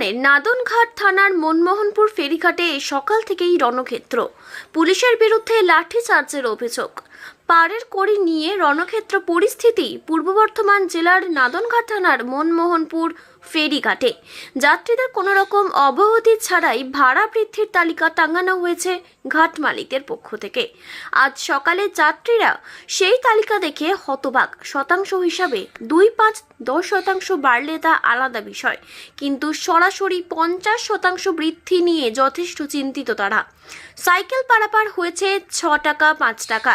বর্তমানে নাদনঘাট থানার মনমোহনপুর ফেরিঘাটে সকাল থেকেই রণক্ষেত্র। পুলিশের বিরুদ্ধে লাঠিচার্জের অভিযোগ। পাড়ের কড়ি নিয়ে রণক্ষেত্র পরিস্থিতি পূর্ব বর্ধমান জেলার নাদনঘাট থানার মনমোহনপুর ফেরিঘাটে। যাত্রীদের কোনো রকম অবহতি ছাড়াই ভাড়া বৃদ্ধির তালিকা টাঙানো হয়েছে ঘাট মালিকদের পক্ষ থেকে। আজ সকালে যাত্রীরা সেই তালিকা দেখে হতবাক। শতাংশ হিসাবে দুই পাঁচ দশ শতাংশ বাড়লে তা আলাদা বিষয়। কিন্তু সরাসরি পঞ্চাশ শতাংশ বৃদ্ধি নিয়ে যথেষ্ট চিন্তিত তারা। সাইকেল পারাপার হয়েছে ছ টাকা, পাঁচ টাকা।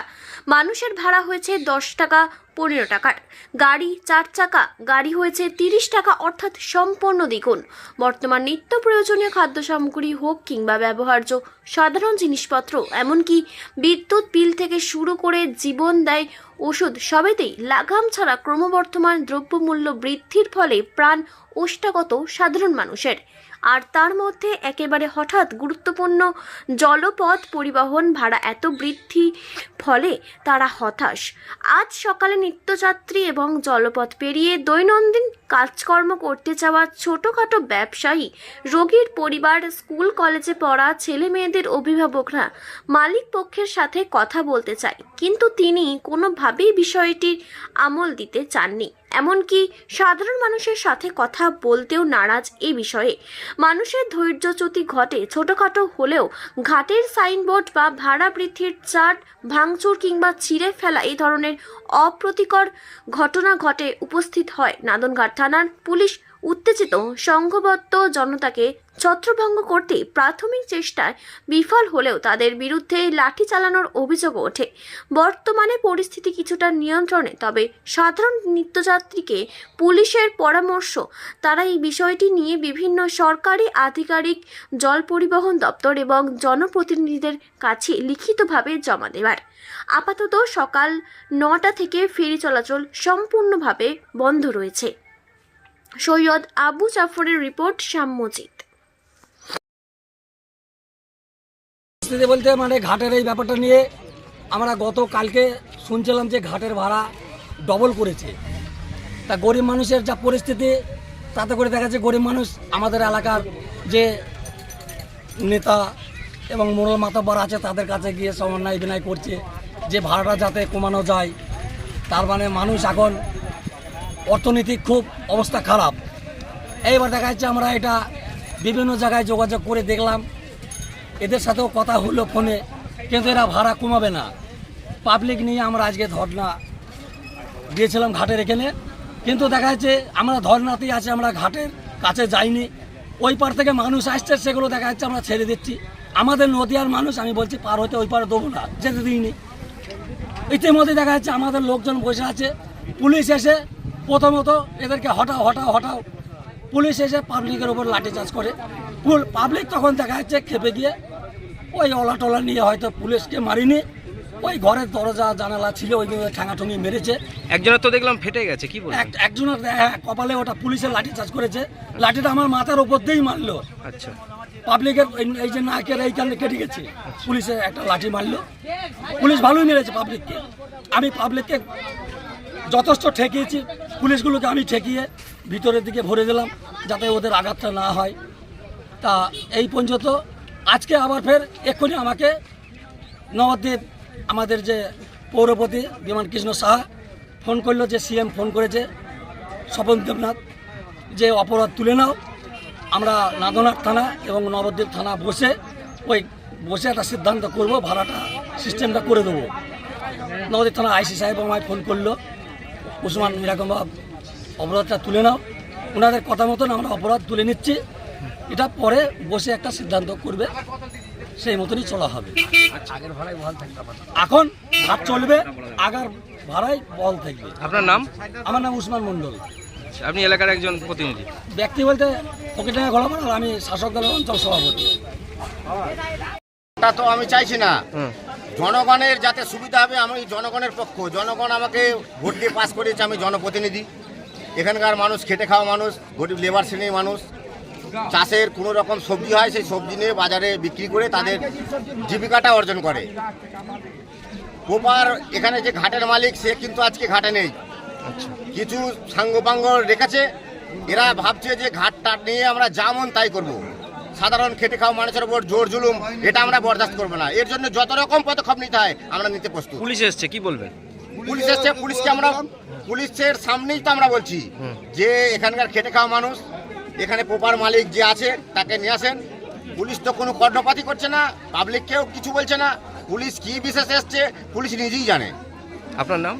মানুষের ভাড়া হয়েছে দশ টাকা, পনেরো টাকার গাড়ি চার চাকা, গাড়ি হয়েছে তিরিশ টাকা, অর্থাৎ সম্পূর্ণ দ্বিগুণ। বর্তমান নিত্য প্রয়োজনীয় খাদ্য সামগ্রী হোক কিংবা ব্যবহার্য সাধারণ জিনিসপত্র, এমনকি বিদ্যুৎ বিল থেকে শুরু করে জীবন দেয় ওষুধ, সবেতেই লাগাম ছাড়া ক্রমবর্ধমান দ্রব্যমূল্য বৃদ্ধির ফলে প্রাণ ওষ্ঠাগত সাধারণ মানুষের। আর তার মধ্যে একেবারে হঠাৎ গুরুত্বপূর্ণ জলপথ পরিবহন ভাড়া এত বৃদ্ধি ফলে তারা হতাশ। আজ সকালে নিত্যযাত্রী এবং জলপথ পেরিয়ে দৈনন্দিন কাজকর্ম করতে যাওয়া ছোটোখাটো ব্যবসায়ী, রোগীর পরিবার, স্কুল, কলেজে পড়া ছেলে মেয়েদের অভিভাবকরা মালিক পক্ষের সাথে কথা বলতে চায়। কিন্তু তিনি কোনোভাবেই বিষয়টির আমল দিতে চাননি। এমনকি সাধারণ মানুষের সাথে কথা বলতেও নারাজ এ বিষয়ে। মানুষের ধৈর্যচ্যুতি ঘটে ছোটখাটো হলেও ঘাটের সাইনবোর্ড বা ভাড়া বৃদ্ধির চার্ট ভাঙচুর কিংবা ছিঁড়ে ফেলা এই ধরনের অপ্রতিকর ঘটনা ঘটে উপস্থিত হয়। নাদনঘাট থানার পুলিশ উত্তেজিত, সংঘবদ্ধ জনতাকে ছত্রভঙ্গ করতে প্রাথমিক চেষ্টায় বিফল হলেও তাদের বিরুদ্ধে লাঠি চালানোর অভিযোগ ওঠে। বর্তমানে পরিস্থিতি কিছুটা নিয়ন্ত্রণে, তবে সাধারণ নিত্যযাত্রীকে পুলিশের পরামর্শ, তারা এই বিষয়টি নিয়ে বিভিন্ন সরকারি আধিকারিক, জল পরিবহন দপ্তর এবং জনপ্রতিনিধিদের কাছে লিখিতভাবে জমা দেওয়ার। আপাতত সকাল নটা থেকে ফেরি চলাচল সম্পূর্ণভাবে বন্ধ রয়েছে। সৈয়দ আবু জাফরের রিপোর্ট শ্যামজিৎ পরিস্থিতি বলতে মানে ঘাটের এই ব্যাপারটা নিয়ে আমরা গত কালকে শুনছিলাম যে ঘাটের ভাড়া ডবল করেছে। তা গরিব মানুষের যা পরিস্থিতি, তাতে করে দেখা যাচ্ছে গরিব মানুষ আমাদের এলাকার যে নেতা এবং মোড়ল মাতাব্বর আছে, তাদের কাছে গিয়ে সমন্বয় বিনয় করছে যে ভাড়াটা যাতে কমানো যায়। তার মানে মানুষ এখন অর্থনৈতিক খুব অবস্থা খারাপ। এইবার দেখা যাচ্ছে আমরা এটা বিভিন্ন জায়গায় যোগাযোগ করে দেখলাম। এদের সাথেও কথা হলো ফোনে, কিন্তু এরা ভাড়া কমাবে না। পাবলিক নিয়ে আমরা আজকে ধর্না দিয়েছিলাম ঘাটের এখানে, কিন্তু দেখা যাচ্ছে আমরা ধর্নাতেই আছে, আমরা ঘাটের কাছে যাইনি। ওই পার থেকে মানুষ আসছে, সেগুলো দেখা যাচ্ছে আমরা ছেড়ে দিচ্ছি। আমাদের নদীয়ার মানুষ, আমি বলছি পার হতে ওই পারে দেবো না, যেতে দিইনি। ইতিমধ্যে দেখা যাচ্ছে আমাদের লোকজন বসে আছে, পুলিশ এসে প্রথমত এদেরকে হটাও হটাও হটাও, পুলিশ এসে পাবলিকের ওপর লাঠিচার্জ করে। পাবলিক তখন দেখা যাচ্ছে খেপে গিয়ে ওই ওলা টলা নিয়ে হয়তো পুলিশকে মারিনি। ওই ঘরের দরজা জানালা ছিল ওইগুলো ঠ্যাঙাঠুঙি মেরেছে। একজনের তো দেখলাম ফেটে গেছে কি একজনের হ্যাঁ, কপালে ওটা পুলিশের লাঠি চার্জ করেছে। লাঠিটা আমার মাথার ওপর দিয়েই মারলো। আচ্ছা। পাবলিকের এই- এই যে নাকের এইখানে কেটে গেছে। পুলিশে একটা লাঠি মারলো। পুলিশ ভালোই মেরেছে পাবলিককে। আমি পাবলিককে যথেষ্ট ঠেকিয়েছি। পুলিশগুলোকে আমি ঠেকিয়ে ভিতরের দিকে ভরে দিলাম যাতে ওদের আঘাতটা না হয়। তা এই পর্যন্ত। আজকে আবার ফের এক্ষুনি আমাকে নবদ্বীপ আমাদের যে পৌরপতি বিমান কৃষ্ণ সাহা ফোন করল যে সিএম ফোন করেছে, স্বপন দেবনাথ, যে অপরাধ তুলে নাও। আমরা নাদনাথ থানা এবং নবদ্বীপ থানা বসে ওই বসে একটা সিদ্ধান্ত করব, ভাড়াটা সিস্টেমটা করে দেবো। নবদ্বীপ থানা আইসি সাহেব আমায় ফোন করল উসমান এরকম অপরাধটা তুলে নাও। ওনাদের কথা মতন আমরা অপরাধ তুলে নিচ্ছি। এটা পরে বসে একটা সিদ্ধান্ত করবে সেই মতনই চলা হবে। এখন ভাত চলবে আগার ভাড়াই বল থাকবে। আপনার নাম? আমার নাম উসমান মণ্ডল। আচ্ছা, আপনি এলাকার একজন প্রতিনিধি। ব্যক্তি বলতে ফকিরডাঙ্গা ঘোড়াপাড়া আর আমি শাসক দলের অঞ্চল সভাপতি। তা তো আমি চাইছি না। জনগণের যাতে সুবিধা হবে আমি জনগণের পক্ষ। জনগণ আমাকে ভোট দিয়ে পাস করেছে আমি জনপ্রতিনিধি। এখানকার মানুষ খেটে খাওয়া মানুষ গরিব লেবার শ্রেণির মানুষ। চাষের কোনো রকম সবজি হয় সেই সবজি নিয়ে বাজারে বিক্রি করে তাদের জীবিকাটা অর্জন করে। ওপার এখানে যে ঘাটের মালিক সে কিন্তু আজকে ঘাটে নেই। আচ্ছা। কিছু সাঙ্গপাঙ্গ রেখেছে এরা ভাবছে যে ঘাট টাট নিয়ে আমরা যেমন তাই করব। সাধারণ খেটে খাওয়া মানুষের উপর জোর জুলুম এটা আমরা বরদাস্ত করব না। এর জন্য যত রকম পদক্ষেপ নিতে হয় আমরা নিতে প্রস্তুত। পুলিশ এসছে কি বলবেন? পুলিশ এসছে পুলিশকে আমরা পুলিশের সামনেই তো আমরা বলছি যে এখানকার খেটে খাওয়া মানুষ এখানে প্রপার মালিক যে আছে তাকে নিয়ে আসেন। পুলিশ তো কোনো কর্ণপাতি করছে না পাবলিককেও কিছু বলছে না। পুলিশ কি বিশেষ এসছে পুলিশ নিজেই জানে। আপনার নাম?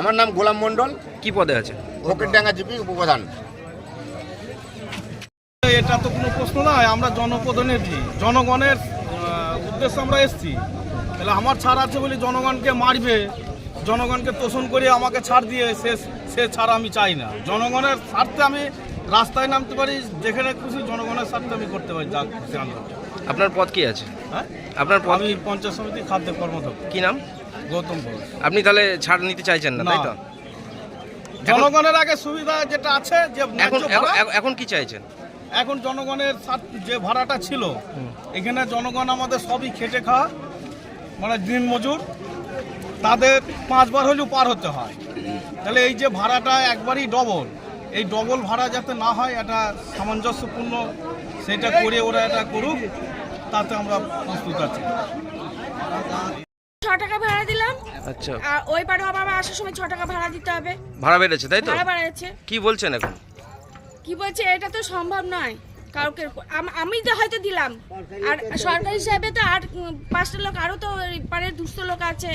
আমার নাম গোলাম মণ্ডল। কি পদে আছে? ফকিরডাঙ্গা জিপি উপপ্রধান। এটা তো কোনো প্রশ্ন নয় আমরা জনপ্রতিনিধি। জনগণের উদ্দেশ্যে আমরা এসেছি। তাহলে আমার ছাড় আছে বলে জনগণকে মারবে জনগণকে তোষণ করে আমাকে ছাড় দিয়ে সে সে ছাড় আমি চাই না। জনগণের স্বার্থে আমি রাস্তায় নামতে পারি যেখানে খুশি জনগণের স্বার্থে আমি করতে পারি যা খুশি আন্দোলন আপনার পদ কি আছে? হ্যাঁ? আপনার পদ? আমি পঞ্চায়েত সমিতি খাদ্য কর্মদক্ষ। কি নাম? গৌতম ঘোষ আপনি তাহলে ছাড় নিতে চাইছেন না তাই তো? জনগণের আগে সুবিধা যেটা আছে যে এখন এখন- কি চাইছেন? এখন জনগণের যে ভাড়াটা ছিল এখানে জনগণ আমাদের সবই খেটে খাওয়া মানে দিন মজুর তাদের পাঁচবার হলেও পার হতে হয়। তাহলে এই যে ভাড়াটা একবারই ডবল এই ডবল ভাড়া যাতে না হয় এটা সামঞ্জস্যপূর্ণ সেটা করে ওরা এটা করুক তাতে আমরা প্রস্তুত আছি। ছ টাকা ভাড়া দিলাম। আচ্ছা। আর ওই পারে আবার আমার আসার সময় ছ টাকা ভাড়া দিতে হবে। ভাড়া বেড়েছে তাই তো? ভাড়া বাড়াচ্ছে। কি বলছেন এখন? কি বলছে এটা তো সম্ভব নয় কাউকে। আম- আমি তো হয়তো দিলাম। আর সরকারি হিসাবে তো আর উম, পাঁচটা লোক আরও তো ওই পাড়ের দুস্থ লোক আছে।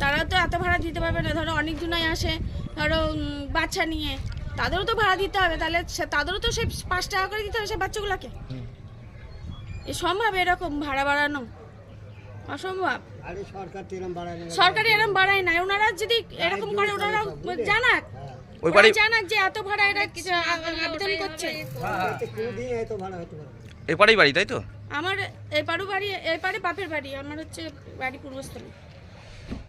তারাও তো এত ভাড়া দিতে পারবে না। ধরো অনেক জনাই আসে ধরো উম, বাচ্চা নিয়ে। তাদেরও তো ভাড়া দিতে হবে তাহলে তাদেরও তো সেই পাঁচ টাকা করে দিতে হবে সেই বাচ্চাগুলোকে? এ সম্ভব এরকম ভাড়া বাড়ানো? অসম্ভব। সরকারি এরকম বাড়ায় না। ওনারা যদি এরকম করে ওনারা জানাক। ওই বাড়ি জানাক যে এত ভাড়া এরা কিছু আবেদন করছে। এপারেই বাড়ি তাই তো? আমার পাড়ু বাড়ি এই পারে বাপের বাড়ি আমার হচ্ছে বাড়ি পূর্বস্থলী।